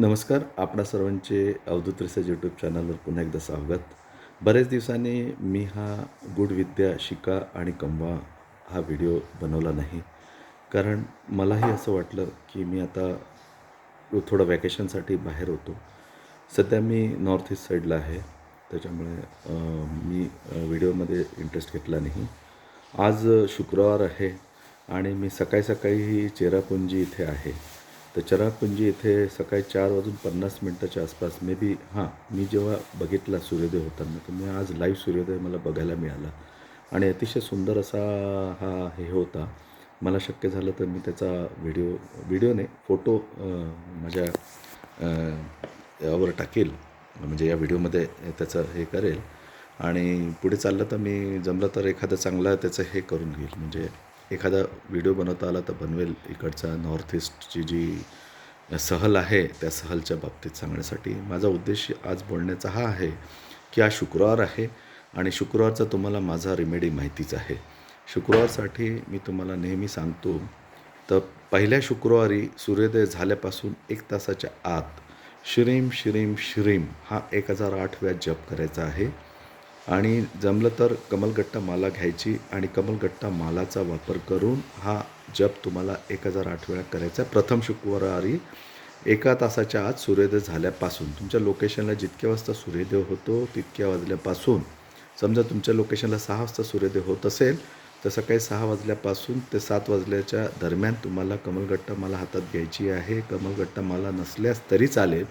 नमस्कार आपणा सर्वांचे अवधूत रिसर्च यूट्यूब चॅनलवर पुन्हा एकदा स्वागत. बरेच दिवसांनी मी हा गुड विद्या शिका आणि कमवा हा व्हिडिओ बनवला नाही. कारण मलाही असं वाटलं की मी आता थोडं वॅकेशनसाठी बाहेर होतो. सध्या मी नॉर्थ ईस्ट साईडला आहे. त्याच्यामुळे मी व्हिडिओमध्ये इंटरेस्ट घेतला नाही. आज शुक्रवार आहे आणि मी सकाळी सकाळी ही चेरापुंजी इथे आहे. तर चरापुंजी इथे सकाळी चार वाजून पन्नास मिनटाच्या आसपास मे बी हां मी जेव्हा बघितला सूर्योदय होताना तर मी आज लाईव्ह सूर्योदय मला बघायला मिळाला. आणि अतिशय सुंदर असा हा हे होता. मला शक्य झालं तर मी त्याचा व्हिडिओ व्हिडिओ नाही फोटो माझ्या यावर टाकेल. म्हणजे या व्हिडिओमध्ये त्याचं हे करेल. आणि पुढे चाललं तर मी जमलं तर एखादं चांगला त्याचं हे करून घेईल. म्हणजे एखादा व्हिडिओ बनवता आला तर बनवेल. इकडचा नॉर्थ ईस्टची जी सहल आहे त्या सहलच्या बाबतीत सांगण्यासाठी. माझा उद्देश आज बोलण्याचा हा आहे की आज शुक्रवार आहे आणि शुक्रवारचा तुम्हाला माझा रेमेडी माहितीच आहे. शुक्रवारसाठी मी तुम्हाला नेहमी सांगतो तर पहिल्या शुक्रवारी सूर्योदय झाल्यापासून एक तासाच्या आत श्रीम श्रीम श्रीम हा एक हजार आठ जप करायचा आहे. आणि जमलं तर कमलगट्टा माला घ्यायची आणि कमलगट्टा मालाचा वापर करून हा जप तुम्हाला एक हजार आठ वेळा करायचा आहे. प्रथम शुक्रवारी एका तासाच्या आत सूर्योदय झाल्यापासून तुमच्या लोकेशनला जितक्या वाजता सूर्योदय होतो तितक्या वाजल्यापासून समजा तुमच्या लोकेशनला सहा वाजता सूर्योदय होत असेल तर सकाळी सहा वाजल्यापासून ते सात वाजल्याच्या दरम्यान तुम्हाला कमलगट्टा माला हातात घ्यायची आहे कमलगट्टा माला नसल्यास तरी चालेल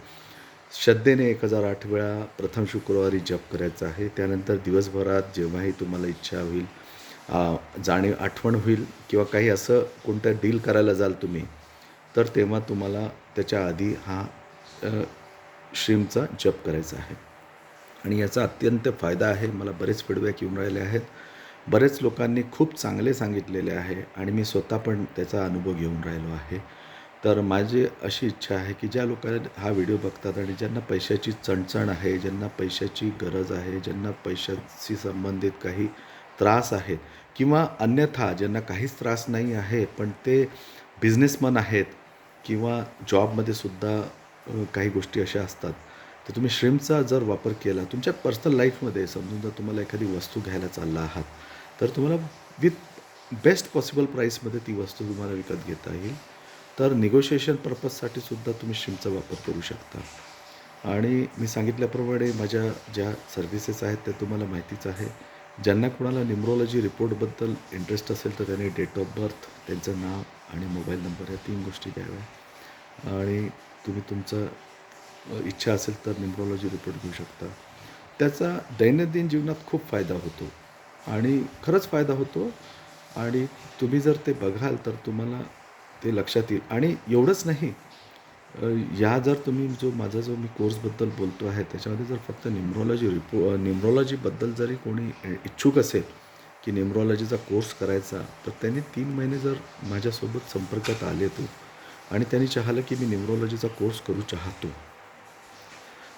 श्रद्धेने एक हजार आठ वेळा प्रथम शुक्रवारी जप करायचा आहे. त्यानंतर दिवसभरात जेव्हाही तुम्हाला इच्छा होईल जाणीव आठवण होईल किंवा काही असं कोणतं डील करायला जाल तुम्ही तर तेव्हा तुम्हाला त्याच्या आधी हा श्रीमचा जप करायचा आहे. आणि याचा अत्यंत फायदा आहे. मला बरेच फीडबॅक येऊन राहिले आहेत. बरेच लोकांनी खूप चांगले सांगितलेले आहे आणि मी स्वतः पण त्याचा अनुभव घेऊन राहिलो आहे. तर माझी अशी इच्छा आहे की ज्या लोकांना हा व्हिडिओ बघतात आणि ज्यांना पैशाची चणचण आहे ज्यांना पैशाची गरज आहे ज्यांना पैशाशी संबंधित काही त्रास आहेत किंवा अन्यथा ज्यांना काहीच त्रास नाही आहे पण ते बिझनेसमन आहेत किंवा जॉबमध्ये सुद्धा काही गोष्टी अशा असतात तर तुम्ही श्रीमचा जर वापर केला तुमच्या पर्सनल लाईफमध्ये समजून जर तुम्हाला एखादी वस्तू घ्यायला चालला आहात तर तुम्हाला विथ बेस्ट पॉसिबल प्राईसमध्ये ती वस्तू तुम्हाला विकत घेता येईल. तर निगोशिएशन पर्पजसाठी सुद्धा तुम्ही शिमचा वापर करू शकता. आणि मी सांगितल्याप्रमाणे माझ्या ज्या सर्व्हिसेस आहेत त्या तुम्हाला माहितीच आहे. ज्यांना कुणाला न्युमरोलॉजी रिपोर्टबद्दल इंटरेस्ट असेल तर त्यांनी डेट ऑफ बर्थ त्यांचं नाव आणि मोबाईल नंबर या तीन गोष्टी द्याव्या आणि तुम्ही तुमचं इच्छा असेल तर न्युमरोलॉजी रिपोर्ट घेऊ शकता. त्याचा दैनंदिन जीवनात खूप फायदा होतो. आणि खरंच फायदा होतो. आणि तुम्ही जर ते बघाल तर तुम्हाला ते लक्षात येईल. आणि एवढंच नाही या जर तुम्ही जो माझा जो मी कोर्सबद्दल बोलतो आहे त्याच्यामध्ये जर फक्त न्युमरॉलॉजी रिपो न्युमरॉलॉजीबद्दल जरी कोणी इच्छुक असेल की न्युमरॉलॉजीचा कोर्स करायचा तर त्यांनी तीन महिने जर माझ्यासोबत संपर्कात आले तो आणि त्यांनी चाहलं की मी न्युमरॉलॉजीचा कोर्स करू चाहतो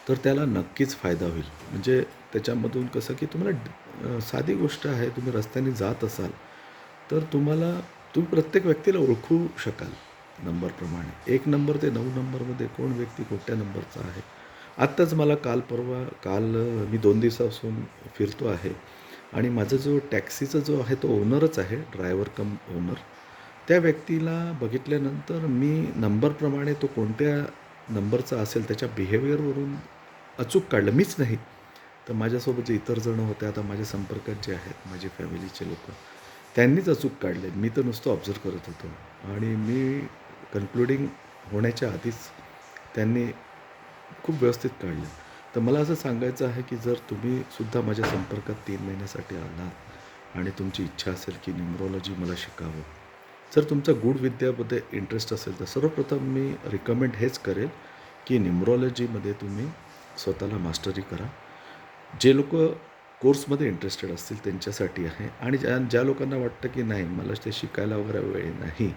तर त्याला नक्कीच फायदा होईल. म्हणजे त्याच्यामधून कसं की तुम्हाला साधी गोष्ट आहे तुम्ही रस्त्याने जात असाल तर तुम्हाला तुम्ही प्रत्येक व्यक्तीला ओळखू शकाल नंबरप्रमाणे एक नंबर ते नऊ नंबरमध्ये कोण व्यक्ती कोणत्या नंबरचा आहे? आत्ताच मला काल परवा काल मी दोन दिवसापासून फिरतो आहे आणि माझा जो टॅक्सीचा जो आहे तो ओनरच आहे ड्रायव्हर कम ओनर. त्या व्यक्तीला बघितल्यानंतर मी नंबरप्रमाणे तो कोणत्या नंबरचा असेल त्याच्या बिहेवियरवरून अचूक काढलं. मीच नाही. तर माझ्यासोबत जे इतर जण होते आता माझ्या संपर्कात जे आहेत माझे फॅमिलीचे लोक त्यांनीच अचूक काढले मी तर नुसतं ऑब्झर्व करत होतो. आणि मी कन्क्लुडिंग होण्याच्या आधीच त्यांनी खूप व्यवस्थित काढलं. तर मला असं सांगायचं आहे की जर तुम्ही सुद्धा माझ्या संपर्कात तीन महिन्यासाठी आलात आणि तुमची इच्छा असेल की न्युमरॉलॉजी मला शिकावं जर तुमचा गूढ विद्यामध्ये इंटरेस्ट असेल तर सर्वप्रथम मी रिकमेंड हेच करेल की न्युमरॉलॉजीमध्ये तुम्ही स्वतःला मास्टरी करा. जे लोक कोर्समध्ये इंटरेस्टेड असतील त्यांच्यासाठी आहे. आणि ज्या ज्या लोकांना वाटतं की नाही मला ते शिकायला वगैरे वेळ नाही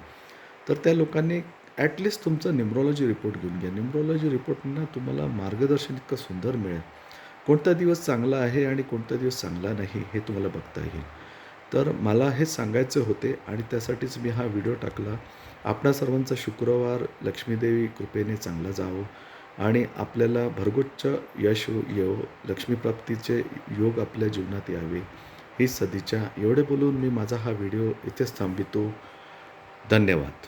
तर त्या लोकांनी ॲटलिस्ट तुमचा न्युमरॉलॉजी रिपोर्ट घेऊन घ्या. न्युमरॉलॉजी रिपोर्टनं तुम्हाला मार्गदर्शन इतकं सुंदर मिळेल. कोणता दिवस चांगला आहे आणि कोणता दिवस चांगला नाही हे तुम्हाला बघता येईल. तर मला हे सांगायचे होते आणि त्यासाठीच मी हा व्हिडिओ टाकला. आपणा सर्वांचा शुक्रवार. लक्ष्मीदेवी कृपेने चांगला जावं. आणि आपल्याला भरगुच्च यश हो- येवो लक्ष्मीप्राप्तीचे योग आपल्या जीवनात यावे. ही सदिच्छा. एवढे बोलून मी माझा हा व्हिडिओ इथेच थांबितो. धन्यवाद.